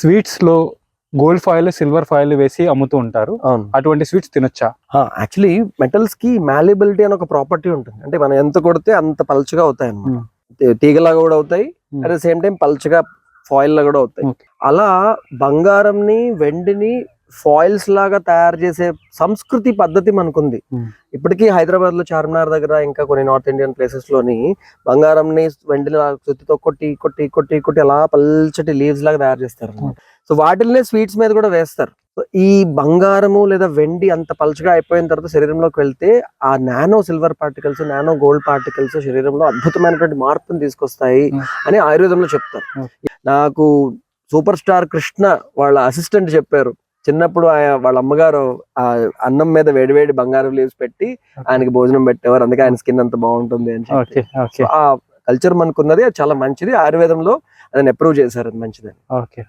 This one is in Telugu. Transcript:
స్వీట్స్లో గోల్డ్ ఫాయిల్ సిల్వర్ ఫాయిల్ వేసి అమ్ముతూ ఉంటారు. అవును. అటువంటి స్వీట్స్ తినొచ్చా? యాక్చువల్లీ మెటల్స్కి మాల్యబిలిటీ అని ఒక ప్రాపర్టీ ఉంటుంది. అంటే మనం ఎంత కొడితే అంత పల్చగా అవుతాయి అన్నమాట Hmm. తీగలాగా కూడా అవుతాయి. అట్ ద సేమ్ టైం పల్చగా ఫాయిల్ లా కూడా అవుతాయి. అలా బంగారంని వెండిని ఫాయిల్స్ లాగా తయారు చేసే సంస్కృతి పద్ధతి మనకుంది. ఇప్పటికీ హైదరాబాద్లో చార్మినార్ దగ్గర ఇంకా కొన్ని నార్త్ ఇండియన్ ప్లేసెస్లోని బంగారంని వెండిని అలా సుత్తితో కొట్టి కొట్టి కొట్టి కొట్టి అలా పల్చటి లీవ్స్ లాగా తయారు చేస్తారు. సో వాటిల్నే స్వీట్స్ మీద కూడా వేస్తారు ఈ బంగారము లేదా వెండి అంత పలుచగా అయిపోయిన తర్వాత శరీరంలోకి వెళ్తే ఆ nano silver particles nano gold particles శరీరంలో అద్భుతమైనటువంటి మార్పుని తీసుకొస్తాయి. అని ఆయుర్వేదంలో చెప్తారు. నాకు సూపర్ స్టార్ కృష్ణ వాళ్ళ అసిస్టెంట్ చెప్పారు చిన్నప్పుడు ఆయ- వాళ్ళ అమ్మగారు ఆ అన్నం మీద వేడివేడి బంగారం లీవ్స్ పెట్టి ఆయనకి భోజనం పెట్టేవారు. అందుకే ఆయన స్కిన్ అంత బాగుంటుంది అని చెప్పి. ఆ కల్చర్ మనకున్నది అది చాలా మంచిది. ఆయుర్వేదంలో దాన్ని అప్రూవ్ చేశారు. అది మంచిదని. ఓకే.